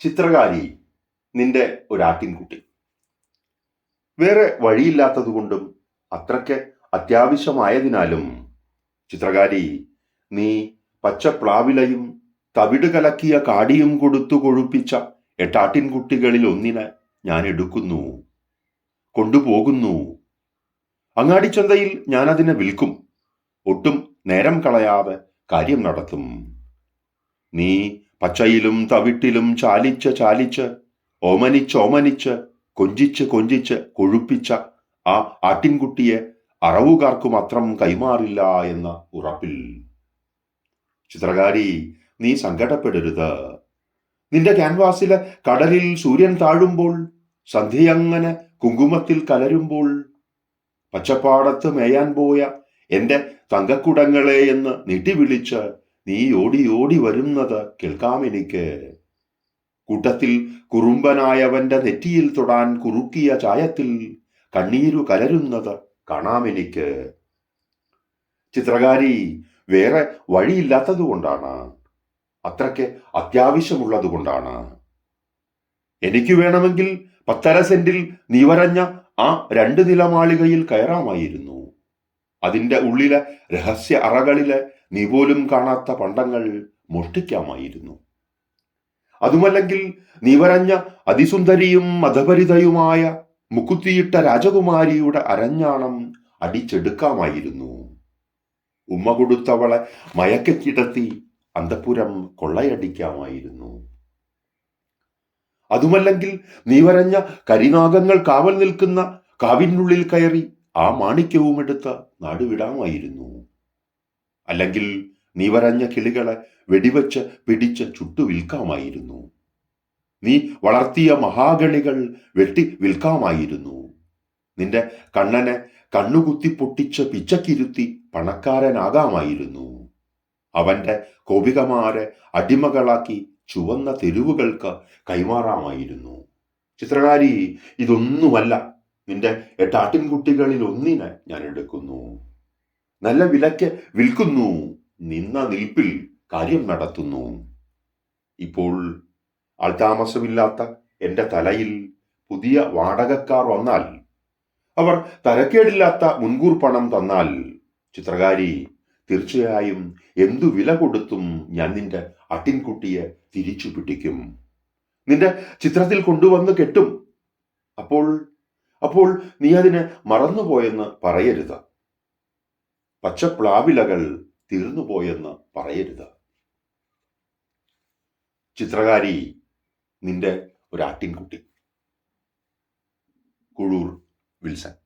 ചിത്രകാരി നിന്റെ ഒരാട്ടിൻകുട്ടി വേറെ വഴിയില്ലാത്തതുകൊണ്ടും അത്രയ്ക്ക് അത്യാവശ്യമായതിനാലും ചിത്രകാരി നീ പച്ചപ്ലാവിലയും തവിട് കലക്കിയ കാടിയും കൊടുത്തു കൊഴുപ്പിച്ച എട്ടാട്ടിൻകുട്ടികളിൽ ഒന്നിനെ ഞാൻ എടുക്കുന്നു കൊണ്ടുപോകുന്നു. അങ്ങാടിച്ചന്തയിൽ ഞാൻ അതിനെ വിൽക്കും ഒട്ടും നേരം കളയാതെ കാര്യം നടത്തും. നീ പച്ചയിലും തവിട്ടിലും ചാലിച്ച് ചാലിച്ച് ഓമനിച്ച് ഓമനിച്ച് കൊഞ്ചിച്ച് കൊഞ്ചിച്ച് കൊഴുപ്പിച്ച ആ ആട്ടിൻകുട്ടിയെ അറവുകാർക്ക് മാത്രം കൈമാറില്ല എന്ന ഉറപ്പിൽ. ചിത്രകാരി നീ സങ്കടപ്പെടരുത്. നിന്റെ ക്യാൻവാസിലെ കടലിൽ സൂര്യൻ താഴുമ്പോൾ സന്ധ്യയങ്ങനെ കുങ്കുമത്തിൽ കലരുമ്പോൾ പച്ചപ്പാടത്ത് മേയാൻ പോയ എന്റെ തങ്കക്കുടങ്ങളെ എന്ന് നീട്ടിവിളിച്ച് നീ ഓടി ഓടി വരുന്നത് കേൾക്കാമെനിക്ക് കൂട്ടത്തിൽ കുറുമ്പനായവന്റെ നെറ്റിയിൽ തൊടാൻ കുറുക്കിയ ചായത്തിൽ കണ്ണീരു കലരുന്നത് കാണാമെനിക്ക് ചിത്രകാരി വേറെ വഴിയില്ലാത്തതുകൊണ്ടാണ് അത്രയ്ക്ക് അത്യാവശ്യമുള്ളതുകൊണ്ടാണ് എനിക്ക് വേണമെങ്കിൽ പത്തര സെന്റിൽ നീ വരഞ്ഞ ആ രണ്ട് നിലമാളികയിൽ കയറാമായിരുന്നു. അതിന്റെ ഉള്ളിലെ രഹസ്യ അറകളിലെ നീ പോലും കാണാത്ത പണ്ടങ്ങൾ മോഷ്ടിക്കാമായിരുന്നു. അതുമല്ലെങ്കിൽ നീ വരഞ്ഞ അതിസുന്ദരിയും മതപരിതയുമായ മുക്കുത്തിയിട്ട രാജകുമാരിയുടെ അരഞ്ഞാണം അടിച്ചെടുക്കാമായിരുന്നു. ഉമ്മ കൊടുത്തവളെ മയക്കക്കിടത്തി അന്തപുരം കൊള്ളയടിക്കാമായിരുന്നു. അതുമല്ലെങ്കിൽ നീ വരഞ്ഞ കരിനാഗങ്ങൾ കാവൽ നിൽക്കുന്ന കാവിനുള്ളിൽ കയറി ആ മാണിക്യവും എടുത്ത് നാടുവിടാമായിരുന്നു. അല്ലെങ്കിൽ നീവരഞ്ഞ കിളികളെ വെടിവെച്ച് പിടിച്ച് ചുട്ടു വിൽക്കാമായിരുന്നു. നീ വളർത്തിയ മഹാഗണികൾ വെട്ടി വിൽക്കാമായിരുന്നു. നിന്റെ കണ്ണനെ കണ്ണുകുത്തി പൊട്ടിച്ച് പിച്ചക്കിരുത്തി പണക്കാരനാകാമായിരുന്നു. അവന്റെ കോപികമാരെ അടിമകളാക്കി ചുവന്ന തെരുവുകൾക്ക് കൈമാറാമായിരുന്നു. ചിത്രകാരി ഇതൊന്നുമല്ല. നിന്റെ എട്ടാട്ടിൻകുട്ടികളിൽ ഒന്നിനെ ഞാൻ എടുക്കുന്നു. നല്ല വിലയ്ക്ക് വിൽക്കുന്നു. നിന്ന നിൽപ്പിൽ കാര്യം നടത്തുന്നു. ഇപ്പോൾ ആൾതാമസമില്ലാത്ത എന്റെ തലയിൽ പുതിയ വാടകക്കാർ വന്നാൽ അവർ തരക്കേടില്ലാത്ത മുൻകൂർ പണം തന്നാൽ ചിത്രകാരി തീർച്ചയായും എന്തു വില കൊടുത്തും ഞാൻ നിന്റെ അട്ടിൻകുട്ടിയെ തിരിച്ചു പിടിക്കും. നിന്റെ ചിത്രത്തിൽ കൊണ്ടുവന്ന് കെട്ടും. അപ്പോൾ അപ്പോൾ നീ അതിനെ മറന്നുപോയെന്ന് പറയരുത്. പച്ചപ്ലാവിലകൾ തീർന്നുപോയെന്ന് പറയരുത്. ചിത്രകാരി നിന്റെ ഒരാട്ടിൻകുട്ടി കുഴൂർ വിൽസൺ.